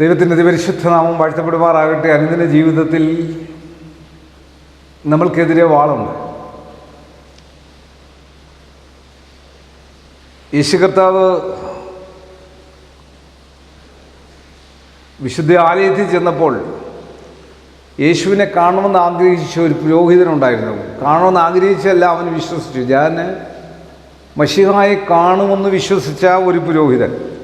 ദൈവത്തിന്റെ അതിപരിശുദ്ധ നാമം വാഴ്ത്തപ്പെടുമാറാകട്ടെ. അനുദിന ജീവിതത്തിൽ നമ്മൾക്കെതിരെ വാളുണ്ട്. യേശു കർത്താവ് വിശുദ്ധ ആലയത്തിൽ ചെന്നപ്പോൾ യേശുവിനെ കാണണമെന്ന് ആഗ്രഹിച്ച ഒരു പുരോഹിതനുണ്ടായിരുന്നു. കാണണമെന്ന് ആഗ്രഹിച്ചല്ല അവൻ വിശ്വസിച്ചു. ഞാൻ മഷിഹായി കാണുമെന്ന് വിശ്വസിച്ച ഒരു പുരോഹിതൻ.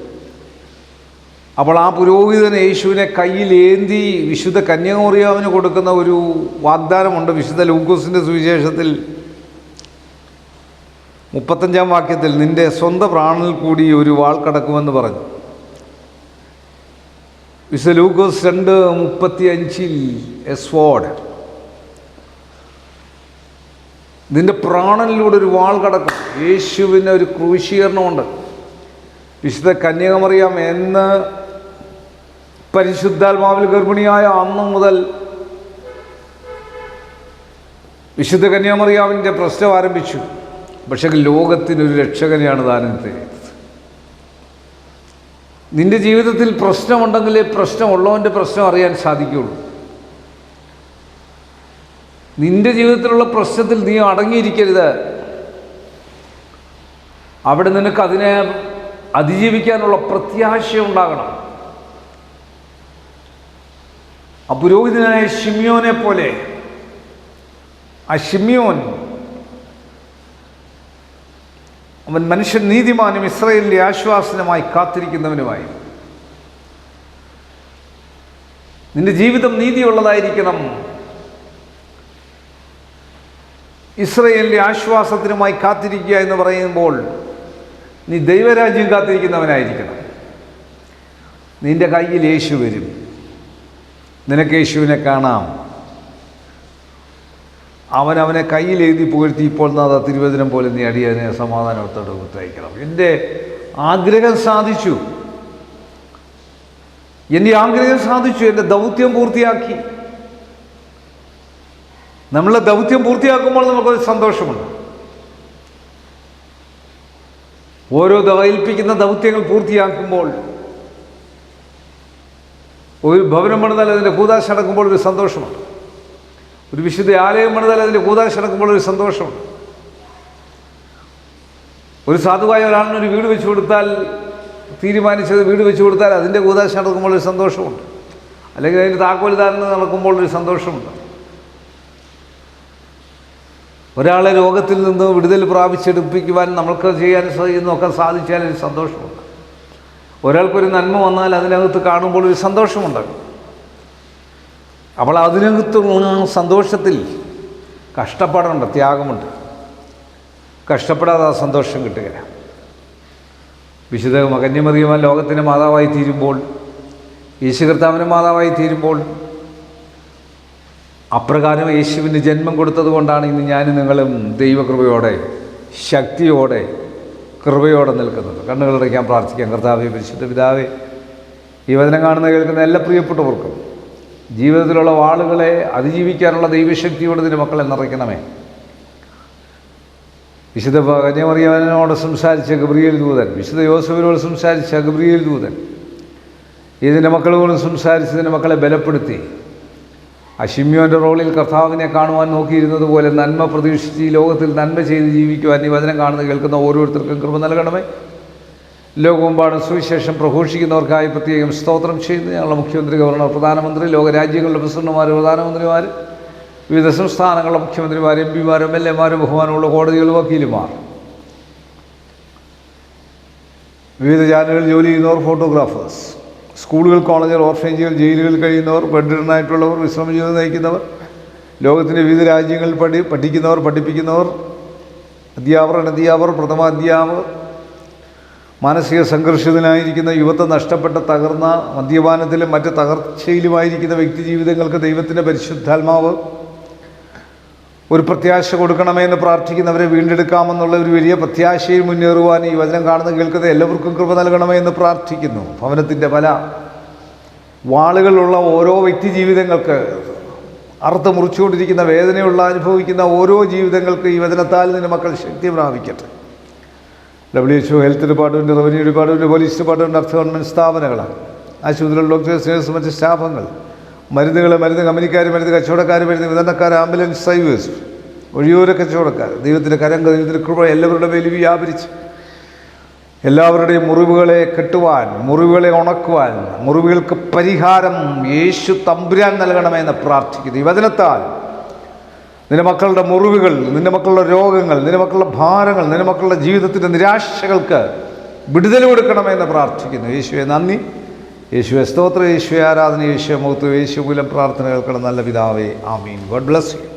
അപ്പോൾ ആ പുരോഹിതൻ യേശുവിനെ കയ്യിലേന്തി വിശുദ്ധ കന്യാമറിയാവിന് കൊടുക്കുന്ന ഒരു വാഗ്ദാനമുണ്ട്. വിശുദ്ധ ലൂക്കോസിന്റെ സുവിശേഷത്തിൽ മുപ്പത്തഞ്ചാം വാക്യത്തിൽ നിന്റെ സ്വന്തം പ്രാണനിൽ കൂടി ഒരു വാൾ കടക്കുമെന്ന് പറഞ്ഞു. വിശുദ്ധ ലൂക്കോസ് രണ്ട് മുപ്പത്തി അഞ്ചിൽ എസ്വോഡ് നിന്റെ പ്രാണനിലൂടെ ഒരു വാൾ കടക്കും. യേശുവിന് ഒരു ക്രൂശീകരണമുണ്ട്. വിശുദ്ധ കന്യാകുമറിയാം എന്ന് പരിശുദ്ധാത്മാവിൽ ഗർഭിണിയായ അന്നു മുതൽ വിശുദ്ധ കന്യാമറിയാവിന്റെ പ്രശ്നം ആരംഭിച്ചു. പക്ഷേ ലോകത്തിനൊരു രക്ഷകനെയാണ് ദാനം ചെയ്തത് നിന്റെ ജീവിതത്തിൽ പ്രശ്നമുണ്ടെങ്കിലേ പ്രശ്നമുള്ളവന്റെ പ്രശ്നം അറിയാൻ സാധിക്കുകയുള്ളൂ. നിന്റെ ജീവിതത്തിലുള്ള പ്രശ്നത്തിൽ നീ അടങ്ങിയിരിക്കരുത്. അവിടെ നിനക്ക് അതിനെ അതിജീവിക്കാനുള്ള പ്രത്യാശ ഉണ്ടാകണം ആ പുരോഹിതനായ ഷിമിയോനെ പോലെ. ആ ഷിമിയോൻ അവൻ മനുഷ്യൻ നീതിമാനും ഇസ്രയേലിന്റെ ആശ്വാസനമായി കാത്തിരിക്കുന്നവനുമായി. നിന്റെ ജീവിതം നീതിയുള്ളതായിരിക്കണം. ഇസ്രയേലിന്റെ ആശ്വാസത്തിനുമായി കാത്തിരിക്കുക എന്ന് പറയുമ്പോൾ നീ ദൈവരാജ്യം കാത്തിരിക്കുന്നവനായിരിക്കണം. നിന്റെ കയ്യിൽ യേശു വരും. നിനക്ക് യേശുവിനെ കാണാം. അവൻ അവനെ കയ്യിൽ എഴുതി പുകഴ്ത്തി ഇപ്പോൾ നാഥ തിരുവചനം പോലെ നീ അടിയതിനെ സമാധാനത്തോടെ കുത്തയക്കണം എന്റെ ആഗ്രഹം സാധിച്ചു. എന്റെ ആഗ്രഹം സാധിച്ചു. എന്റെ ദൗത്യം പൂർത്തിയാക്കി. നമ്മളെ ദൗത്യം പൂർത്തിയാക്കുമ്പോൾ നമുക്കൊരു സന്തോഷമുണ്ട്. ഓരോ ഏൽപ്പിക്കുന്ന ദൗത്യങ്ങൾ പൂർത്തിയാക്കുമ്പോൾ ഒരു ഭവനം പണിതാൽ അതിന്റെ കൂതാശ നടക്കുമ്പോൾ ഒരു സന്തോഷമാണ് ഒരു വിശുദ്ധ ആലയം പണിതാൽ അതിന്റെ കൂതാശ നടക്കുമ്പോൾ ഒരു സന്തോഷമാണ് ഒരു സാധുവായ ഒരാളിന് ഒരു വീട് വെച്ചു കൊടുത്താൽ തീരുമാനിച്ചത് വീട് വെച്ചു കൊടുത്താൽ അതിന്റെ കൂതാശ നടക്കുമ്പോൾ ഒരു സന്തോഷമുണ്ട്. അല്ലെങ്കിൽ അതിന്റെ താക്കോൽ ധാരണ നടക്കുമ്പോൾ ഒരു സന്തോഷമുണ്ട്. ഒരാളെ രോഗത്തിൽ നിന്ന് വിടുതൽ പ്രാപിച്ചെടുപ്പിക്കുവാൻ നമ്മൾക്ക് ചെയ്യാൻ ഒക്കെ സാധിച്ചാൽ ഒരു സന്തോഷമുണ്ട്. ഒരാൾക്കൊരു നന്മ വന്നാൽ അതിനകത്ത് കാണുമ്പോൾ ഒരു സന്തോഷമുണ്ടാകും. അപ്പോൾ അതിനകത്തുള്ള സന്തോഷത്തിൽ കഷ്ടപ്പാടുണ്ട് ത്യാഗമുണ്ട്. കഷ്ടപ്പെടാതെ ആ സന്തോഷം കിട്ടുക വിശുദ്ധ മകന്യമറിയമാൻ ലോകത്തിന്റെ മാതാവായി തീരുമ്പോൾ യേശു കർത്താവിന്റെ മാതാവായി തീരുമ്പോൾ അപ്രകാരം യേശുവിന് ജന്മം കൊടുത്തത് കൊണ്ടാണ് ഇന്ന് ഞാനും നിങ്ങളും ദൈവകൃപയോടെ ശക്തിയോടെ കൃപയോടെ നിൽക്കുന്നത്. കണ്ണുകളടയ്ക്കാൻ പ്രാർത്ഥിക്കാം. കർത്താവെ പരിശുദ്ധ പിതാവേ ഈ വചനം കാണുന്ന കേൾക്കുന്ന എല്ലാ പ്രിയപ്പെട്ടവർക്കും ജീവിതത്തിലുള്ള വാളുകളെ അതിജീവിക്കാനുള്ള ദൈവശക്തിയോട് ഇതിന്റെ മക്കളെ നിറയ്ക്കണമേ. വിശുദ്ധ കന്യമറിയാനോട് സംസാരിച്ച ഗബ്രിയേൽ ദൂതൻ വിശുദ്ധ യോസഫിനോട് സംസാരിച്ച ഗബ്രിയേൽ ദൂതൻ ഇതിന്റെ മക്കളോട് സംസാരിച്ചതിന്റെ മക്കളെ ബലപ്പെടുത്തി. അഷിമ്യോന്റെ റോളിൽ കർത്താവിനെ കാണുവാൻ നോക്കിയിരുന്നത് പോലെ നന്മ പ്രതീക്ഷിച്ച് ഈ ലോകത്തിൽ നന്മ ചെയ്ത് ജീവിക്കുവാൻ ഈ വചനം കാണുന്ന കേൾക്കുന്ന ഓരോരുത്തർക്കും കൃപ നൽകണമേ. ലോകമെമ്പാടും സുവിശേഷം പ്രഘോഷിക്കുന്നവർക്കായി പ്രത്യേകം സ്തോത്രം ചെയ്യുന്നു. ഞങ്ങളുടെ മുഖ്യമന്ത്രി ഗവർണർ പ്രധാനമന്ത്രി ലോകരാജ്യങ്ങളുടെ പ്രസിഡന്റുമാർ പ്രധാനമന്ത്രിമാർ വിവിധ സംസ്ഥാനങ്ങളുടെ മുഖ്യമന്ത്രിമാർ എം പിമാർ എം എൽ എമാരും ബഹുമാനമുള്ള കോടതികൾ വക്കീലുമാർ. വിവിധ ചാനലുകളിൽ ജോലി ചെയ്യുന്നവർ ഫോട്ടോഗ്രാഫേഴ്സ്. സ്കൂളുകൾ കോളേജുകൾ ഓർഫനേജുകൾ ജയിലുകളിൽ കഴിയുന്നവർ ബെഡിഡനായിട്ടുള്ളവർ വിശ്രമ ജീവിതം നയിക്കുന്നവർ ലോകത്തിന്റെ വിവിധ രാജ്യങ്ങളിൽ പഠി പഠിക്കുന്നവർ പഠിപ്പിക്കുന്നവർ അധ്യാപകർ അനധ്യാപകർ പ്രഥമ അധ്യാപകർ മാനസിക സംഘർഷിതനായിരിക്കുന്ന യുവത്വം നഷ്ടപ്പെട്ട തകർന്ന മദ്യപാനത്തിലും മറ്റ് തകർച്ചയിലുമായിരിക്കുന്ന വ്യക്തി ജീവിതങ്ങൾക്ക് ദൈവത്തിന്റെ പരിശുദ്ധാത്മാവ് ഒരു പ്രത്യാശ കൊടുക്കണമെന്ന് പ്രാർത്ഥിക്കുന്നവരെ വീണ്ടെടുക്കാമെന്നുള്ള ഒരു വലിയ പ്രത്യാശയിൽ മുന്നേറുവാൻ ഈ വചനം കാണുന്ന കേൾക്കുന്ന എല്ലാവർക്കും കൃപ നൽകണമെന്ന് പ്രാർത്ഥിക്കുന്നു. ഭവനത്തിന്റെ പല വാളുകളുള്ള ഓരോ വ്യക്തി ജീവിതങ്ങൾക്ക് അറുത്ത് മുറിച്ചുകൊണ്ടിരിക്കുന്ന വേദനയുള്ള അനുഭവിക്കുന്ന ഓരോ ജീവിതങ്ങൾക്ക് ഈ വചനത്താൽ നിന്റെ മക്കൾ ശക്തി പ്രാപിക്കട്ടെ. W H O health department revenue department police department അർത്ഥ ഗവൺമെന്റ് സ്ഥാപനങ്ങളാണ്. ആശുപത്രികൾ ഡോക്ടേഴ്സ് നേഴ്സ് മറ്റ് സ്റ്റാഫുകൾ. മരുന്നുകൾ മരുന്ന് കമ്പനിക്കാർ മരുന്ന് കച്ചവടക്കാർ മരുന്ന് വിതരണക്കാർ ആംബുലൻസ് സൈവേഴ്സ് ഒഴിയോര കച്ചവടക്കാർ ദൈവത്തിന്റെ കരങ്ങൾ ദൈവത്തിന്റെ കൃപ എല്ലാവരുടെ മേലും വ്യാപരിച്ച് എല്ലാവരുടെയും മുറിവുകളെ കെട്ടുവാൻ മുറിവുകളെ ഉണക്കുവാൻ മുറിവുകൾക്ക് പരിഹാരം യേശു തമ്പുരാൻ നൽകണമെന്ന് പ്രാർത്ഥിക്കുന്നു. ഈ വചനത്താൽ നിന്റെ മക്കളുടെ മുറിവുകൾ നിന്റെ മക്കളുടെ രോഗങ്ങൾ നിന്റെ മക്കളുടെ ഭാരങ്ങൾ നിന്റെ മക്കളുടെ ജീവിതത്തിന്റെ നിരാശകൾക്ക് വിടുതൽ കൊടുക്കണമെന്ന് പ്രാർത്ഥിക്കുന്നു. യേശുവെ നന്ദി. യേശുവെ സ്തോത്ര. യേശുവെ ആരാധന. യേശുവെ മുഖത്ത് യേശു മൂലം പ്രാർത്ഥന കേൾക്കണം. നല്ല പിതാവേ. ആമീൻ. God bless you.